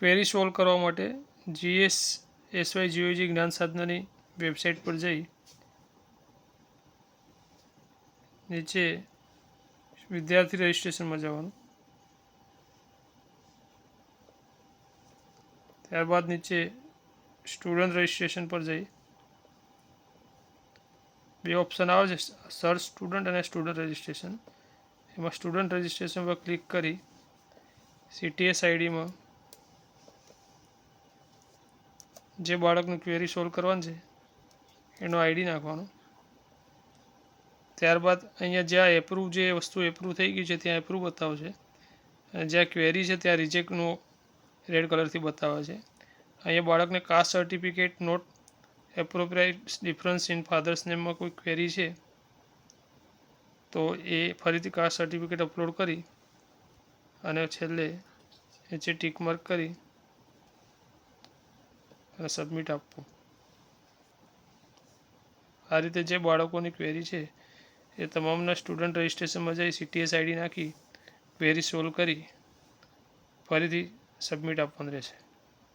Query solve કરવા માટે GS SY જીઓજી જ્ઞાન સાધનાની વેબસાઇટ પર જઈ નીચે વિદ્યાર્થી રજિસ્ટ્રેશનમાં જવાનું. ત્યારબાદ નીચે સ્ટુડન્ટ રજિસ્ટ્રેશન પર જઈ. બે ઓપ્શન આવે છે સર્ચ સ્ટુડન્ટ અને સ્ટુડન્ટ રજિસ્ટ્રેશન એમાં સ્ટુડન્ટ રજિસ્ટ્રેશન પર ક્લિક કરી સીટીએસ આઈડીમાં જે બાળકનું ક્વેરી સોલ્વ કરવાનું છે, એનો આઈડી નાખવાનો. ત્યારબાદ અહીંયા જ્યાં એપ્રુવ જે વસ્તુ એપ્રુવ થઈ ગઈ છે, ત્યાં એપ્રુવ બતાવશે. અને જ્યાં ક્વેરી છે, ત્યાં રિજેક્ટનું રેડ કલરથી બતાવે છે. અહીંયા બાળકને caste certificate not appropriate difference in father's નેમમાં કોઈ ક્વેરી છે, તો એ ફરીથી કાસ્ટ સર્ટિફિકેટ અપલોડ કરી અને છેલ્લે નીચે ટીક માર્ક કરી અને સબમિટ આપવું. આ રીતે જે બાળકોની ક્વેરી છે, એ તમામના સ્ટુડન્ટ રજિસ્ટ્રેશનમાં જઈ સીટીએસ આઈડી નાખી ક્વેરી સોલ્વ કરી, ફરીથી સબમિટ આપવાનું રહેશે.